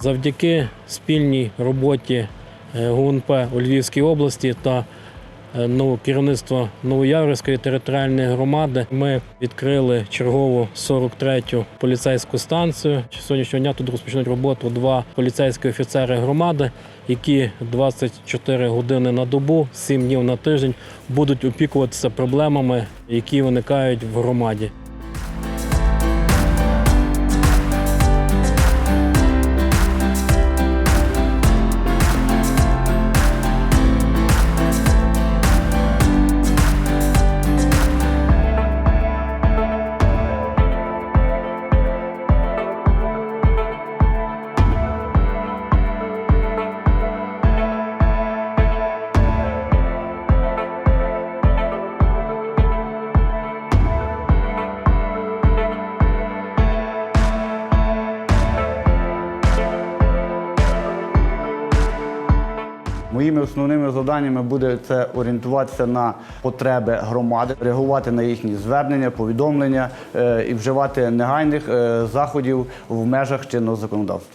Завдяки спільній роботі е, ГУНП у Львівській області та е, керівництва Новояврської територіальної громади ми відкрили чергову 43-ю поліцейську станцію. Сьогоднішнього дня тут розпочнуть роботу два поліцейські офіцери громади, які 24 години на добу, 7 днів на тиждень будуть опікуватися проблемами, які виникають в громаді. Моїми основними завданнями буде це орієнтуватися на потреби громади, реагувати на їхні звернення, повідомлення е, і вживати негайних е, заходів в межах чинного законодавства.